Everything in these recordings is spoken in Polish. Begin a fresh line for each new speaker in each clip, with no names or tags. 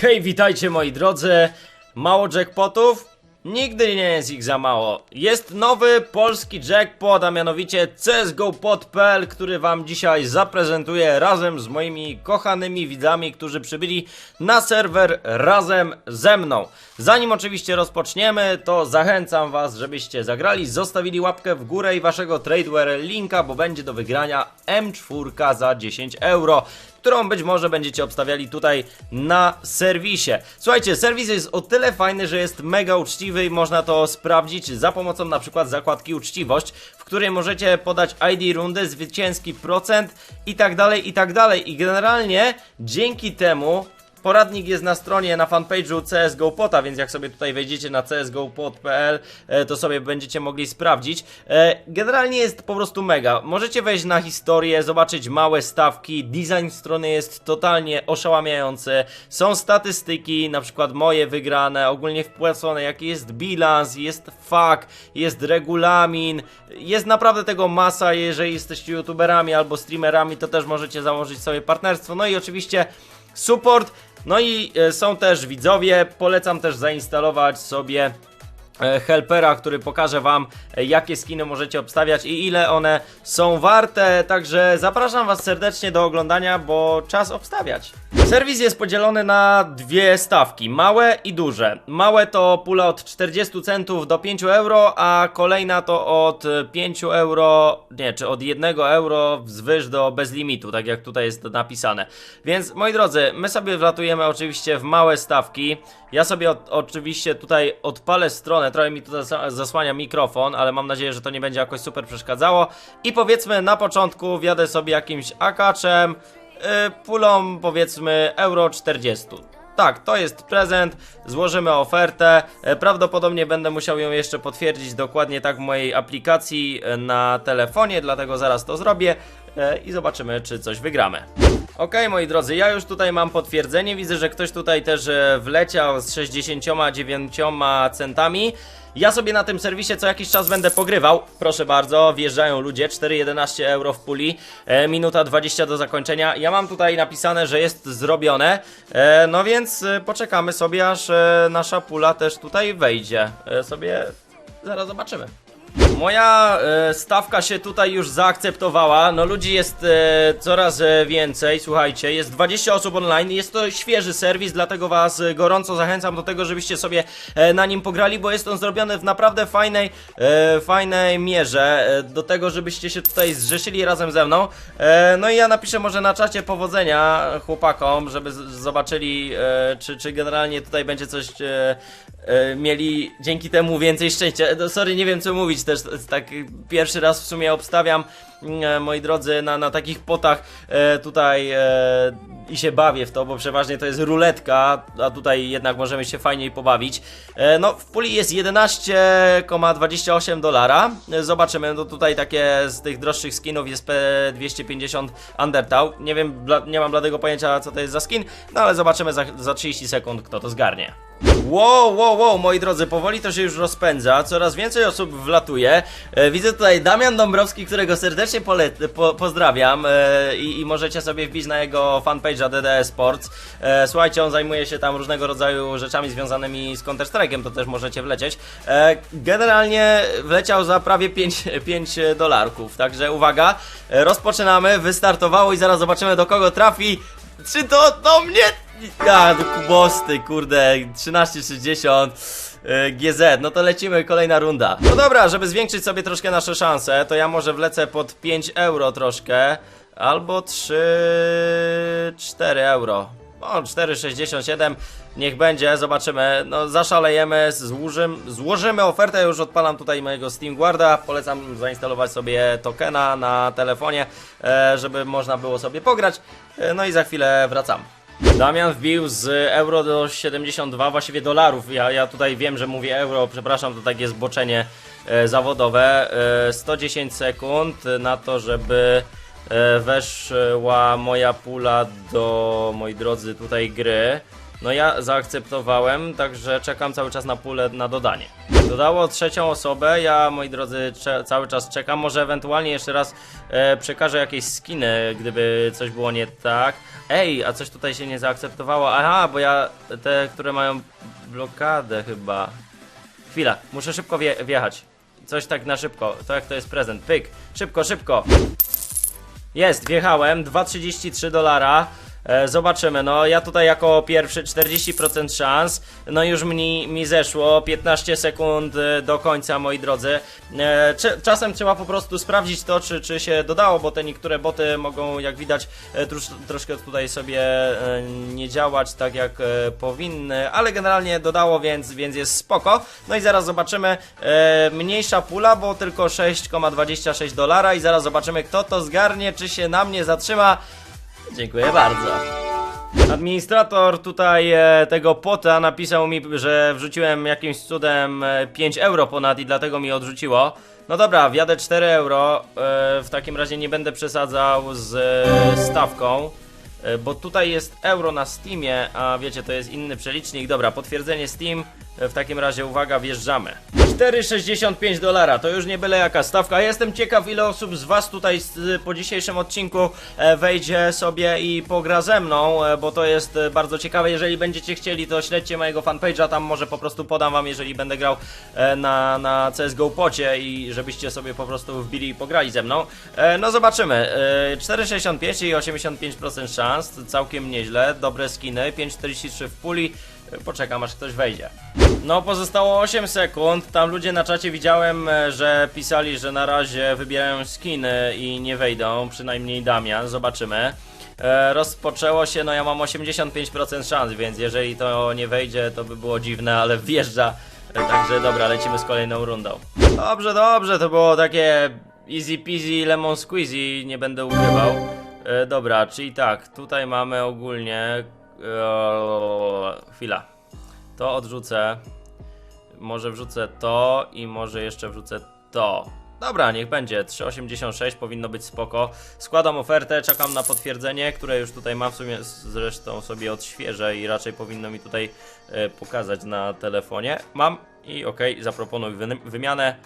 Hej, witajcie moi drodzy. Mało jackpotów? Nigdy nie jest ich za mało. Jest nowy polski jackpot, a mianowicie CSGO.pl, który wam dzisiaj zaprezentuję razem z moimi kochanymi widzami, którzy przybyli na serwer razem ze mną. Zanim oczywiście rozpoczniemy, to zachęcam was, żebyście zagrali, zostawili łapkę w górę i waszego tradeware linka, bo będzie do wygrania M4 za 10 euro którą być może będziecie obstawiali tutaj na serwisie. Słuchajcie, serwis jest o tyle fajny, że jest mega uczciwy i można to sprawdzić za pomocą na przykład zakładki uczciwość, w której możecie podać ID rundy, zwycięski procent i tak dalej, i tak dalej. I generalnie dzięki temu Poradnik jest na stronie, na fanpage'u CSGO Pota, więc jak sobie tutaj wejdziecie na csgopot.pl, e, to sobie będziecie mogli sprawdzić. E, Generalnie jest po prostu mega. Możecie wejść na historię, zobaczyć małe stawki, design strony jest totalnie oszałamiający. Są statystyki, na przykład moje wygrane, ogólnie wpłacone, jaki jest bilans, jest FAQ, jest regulamin, jest naprawdę tego masa, jeżeli jesteście youtuberami albo streamerami, to też możecie założyć sobie partnerstwo. No i oczywiście support. No i e, są też widzowie. Polecam też zainstalować sobie e, helpera, który pokaże wam e, jakie skiny możecie obstawiać i ile one są warte. Także zapraszam was serdecznie do oglądania, bo czas obstawiać. Serwis jest podzielony na dwie stawki, małe i duże. Małe to pula od 40 centów do 5 euro, a kolejna to od 5 euro, nie, czy od 1 euro wzwyż do bez limitu, tak jak tutaj jest napisane. Więc moi drodzy, my sobie wlatujemy oczywiście w małe stawki. Ja sobie od, oczywiście tutaj odpalę stronę, trochę mi tutaj zas- zasłania mikrofon, ale mam nadzieję, że to nie będzie jakoś super przeszkadzało. I powiedzmy na początku wjadę sobie jakimś akaczem, pulą powiedzmy euro 40. Tak, to jest prezent, złożymy ofertę. E, Prawdopodobnie będę musiał ją jeszcze potwierdzić dokładnie tak w mojej aplikacji e, na telefonie, dlatego zaraz to zrobię e, i zobaczymy, czy coś wygramy. Okej, moi drodzy, ja już tutaj mam potwierdzenie. Widzę, że ktoś tutaj też e, wleciał z 69 centami. Ja sobie na tym serwisie co jakiś czas będę pogrywał. Proszę bardzo, wjeżdżają ludzie, 4,11 euro w puli, e, minuta 20 do zakończenia. Ja mam tutaj napisane, że jest zrobione, e, no więc e, poczekamy sobie, aż e, nasza pula też tutaj wejdzie. E, sobie zaraz zobaczymy. Moja e, stawka się tutaj już zaakceptowała. No ludzi jest e, coraz e, więcej. Słuchajcie, jest 20 osób online. Jest to świeży serwis, dlatego was e, gorąco zachęcam do tego, żebyście sobie e, na nim pograli, bo jest on zrobiony w naprawdę fajnej, e, fajnej mierze. E, do tego, żebyście się tutaj zrzeszyli razem ze mną. E, no i ja napiszę może na czacie powodzenia chłopakom, żeby zobaczyli, e, czy, czy generalnie tutaj będzie coś e, e, mieli dzięki temu więcej szczęścia. No, sorry, nie wiem co mówić też, tak pierwszy raz w sumie obstawiam, e, moi drodzy, na, na takich potach e, tutaj e, i się bawię w to, bo przeważnie to jest ruletka, a tutaj jednak możemy się fajniej pobawić. No, w puli jest 11,28 dolara. Zobaczymy, no tutaj takie z tych droższych skinów jest P250 Undertale. Nie wiem, nie mam bladego pojęcia co to jest za skin, no ale zobaczymy za, za 30 sekund kto to zgarnie. Wow, wow, wow, moi drodzy, powoli to się już rozpędza, coraz więcej osób wlatuje. E, widzę tutaj Damian Dąbrowski, którego serdecznie po, pozdrawiam e, i, i możecie sobie wbić na jego fanpage'a DD Sports. E, słuchajcie, on zajmuje się tam różnego rodzaju rzeczami związanymi z Counter-Strike'em, to też możecie wlecieć. Generalnie wleciał za prawie 5, 5 dolarków, także uwaga, rozpoczynamy, wystartowało i zaraz zobaczymy do kogo trafi. Czy to do mnie? Ja, do Kubosty, kurde, 13,60 y, GZ, no to lecimy, kolejna runda. No dobra, żeby zwiększyć sobie troszkę nasze szanse, to ja może wlecę pod 5 euro troszkę, albo 3, 4 euro. O, 4,67, niech będzie, zobaczymy. No, zaszalejemy, złożymy, złożymy ofertę. Już odpalam tutaj mojego Steam Guarda. Polecam zainstalować sobie tokena na telefonie, e, żeby można było sobie pograć. E, no i za chwilę wracam. Damian wbił z euro do 72, właściwie dolarów. Ja, ja tutaj wiem, że mówię euro, przepraszam, to takie zboczenie e, zawodowe. E, 110 sekund na to, żeby e, weszła moja pula do, moi drodzy, tutaj gry. No ja zaakceptowałem, także czekam cały czas na pulę na dodanie. Dodało trzecią osobę, ja moi drodzy cały czas czekam, może ewentualnie jeszcze raz e, przekażę jakieś skiny, gdyby coś było nie tak. Ej, a coś tutaj się nie zaakceptowało, aha, bo ja te, które mają blokadę chyba. Chwila, muszę szybko wje wjechać. Coś tak na szybko, to jak to jest prezent, pyk, szybko, szybko. Jest, wjechałem, 2,33 dolara. E, zobaczymy, no ja tutaj jako pierwszy 40% szans, no już mi, mi zeszło 15 sekund e, do końca moi drodzy. E, czasem trzeba po prostu sprawdzić to, czy, czy się dodało, bo te niektóre boty mogą jak widać trosz, troszkę tutaj sobie nie działać tak jak powinny, ale generalnie dodało, więc, więc jest spoko. No i zaraz zobaczymy, mniejsza pula, bo tylko 6,26 dolara i zaraz zobaczymy kto to zgarnie, czy się na mnie zatrzyma. Dziękuję bardzo. Administrator tutaj e, tego pota napisał mi, że wrzuciłem jakimś cudem e, 5 euro ponad i dlatego mi odrzuciło. No dobra, wjadę 4 euro. E, w takim razie nie będę przesadzał z e, stawką. E, Bo tutaj jest euro na Steamie, a wiecie, to jest inny przelicznik. Dobra, potwierdzenie Steam. E, W takim razie uwaga, wjeżdżamy. 4,65 dolara, to już nie byle jaka stawka. Jestem ciekaw, ile osób z Was tutaj po dzisiejszym odcinku e, wejdzie sobie i pogra ze mną, e, bo to jest bardzo ciekawe. Jeżeli będziecie chcieli, to śledźcie mojego fanpage'a, tam może po prostu podam Wam, jeżeli będę grał na, na CSGO pocie i żebyście sobie po prostu wbili i pograli ze mną. No zobaczymy. E, 4,65 i 85% szans, całkiem nieźle. Dobre skiny, 5,43 w puli. Poczekam aż ktoś wejdzie. No, pozostało 8 sekund. Tam ludzie na czacie widziałem, e, że pisali, że na razie wybierają skiny i nie wejdą, przynajmniej Damian. Zobaczymy. E, rozpoczęło się, no ja mam 85% szans, więc jeżeli to nie wejdzie, to by było dziwne, ale wjeżdża. E, także dobra, lecimy z kolejną rundą. Dobrze, dobrze, to było takie easy peasy lemon squeezy, nie będę ukrywał. E, dobra, czyli tak, tutaj mamy ogólnie... E, chwila. To odrzucę. Może wrzucę to i może jeszcze wrzucę to. Dobra, niech będzie. 3,86 powinno być spoko. Składam ofertę, czekam na potwierdzenie, które już tutaj mam w sumie zresztą sobie odświeżę i raczej powinno mi tutaj e, pokazać na telefonie. Mam i okej, zaproponuj wy wymianę.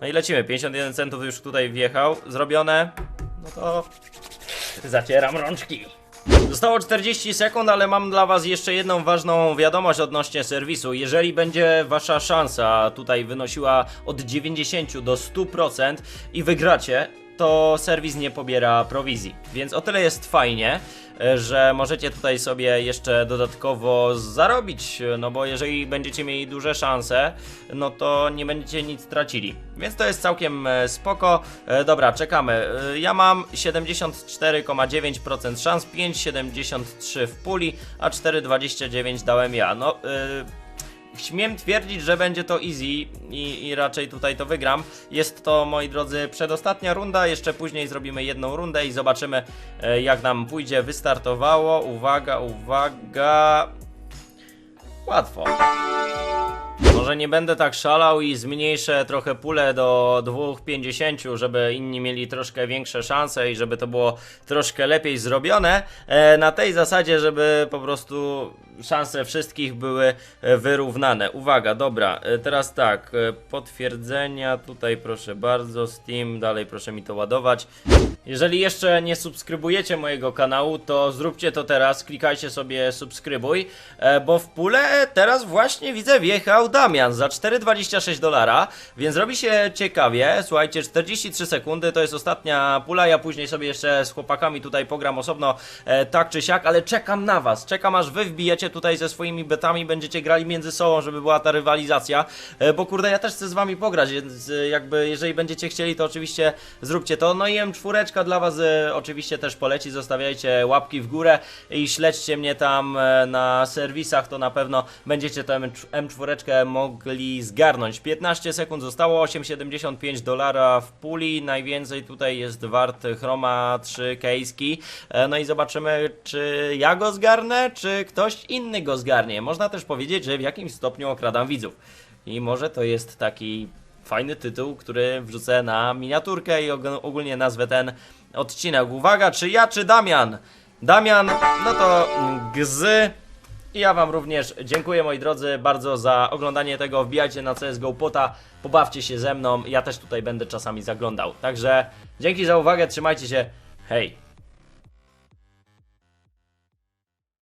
No i lecimy. 51 centów już tutaj wjechał. Zrobione. No to zacieram rączki. Zostało 40 sekund, ale mam dla Was jeszcze jedną ważną wiadomość odnośnie serwisu. Jeżeli będzie Wasza szansa tutaj wynosiła od 90 do 100% i wygracie, to serwis nie pobiera prowizji. Więc o tyle jest fajnie, e, że możecie tutaj sobie jeszcze dodatkowo zarobić, no bo jeżeli będziecie mieli duże szanse, no to nie będziecie nic tracili. Więc to jest całkiem e, spoko. E, Dobra, czekamy. E, Ja mam 74,9% szans, 5,73 w puli, a 4,29 dałem ja. No, e, Śmiem twierdzić, że będzie to easy i, i raczej tutaj to wygram. Jest to, moi drodzy, przedostatnia runda. Jeszcze później zrobimy jedną rundę i zobaczymy, e, jak nam pójdzie. Wystartowało. Uwaga, uwaga. Łatwo. Może nie będę tak szalał i zmniejszę trochę pulę do 2,50, żeby inni mieli troszkę większe szanse i żeby to było troszkę lepiej zrobione. E, na tej zasadzie, żeby po prostu szanse wszystkich były e, wyrównane. Uwaga, dobra, e, teraz tak, potwierdzenia tutaj proszę bardzo, Steam, dalej proszę mi to ładować. Jeżeli jeszcze nie subskrybujecie mojego kanału, to zróbcie to teraz, klikajcie sobie subskrybuj, bo w pulę teraz właśnie widzę wjechał Damian za 4,26 dolara, więc robi się ciekawie, słuchajcie, 43 sekundy to jest ostatnia pula, ja później sobie jeszcze z chłopakami tutaj pogram osobno, e, tak czy siak, ale czekam na was, czekam aż wy wbijecie tutaj ze swoimi betami, będziecie grali między sobą, żeby była ta rywalizacja, e, bo kurde, ja też chcę z wami pograć, więc e, jakby jeżeli będziecie chcieli, to oczywiście zróbcie to, no i M4 dla was e, oczywiście też poleci, zostawiajcie łapki w górę i śledźcie mnie tam e, na serwisach, to na pewno będziecie tę M4 mogli zgarnąć. 15 sekund zostało, 8,75 dolara w puli, najwięcej tutaj jest wart Chroma 3 case'ki, e, no i zobaczymy, czy ja go zgarnę, czy ktoś inny go zgarnie. Można też powiedzieć, że w jakimś stopniu okradam widzów. I może to jest taki fajny tytuł, który wrzucę na miniaturkę i og- ogólnie nazwę ten odcinek. Uwaga, czy ja, czy Damian? Damian, no to gzy. I ja wam również dziękuję moi drodzy bardzo za oglądanie tego. Wbijajcie na CSGO Pota, pobawcie się ze mną. Ja też tutaj będę czasami zaglądał. Także dzięki za uwagę, trzymajcie się. Hej!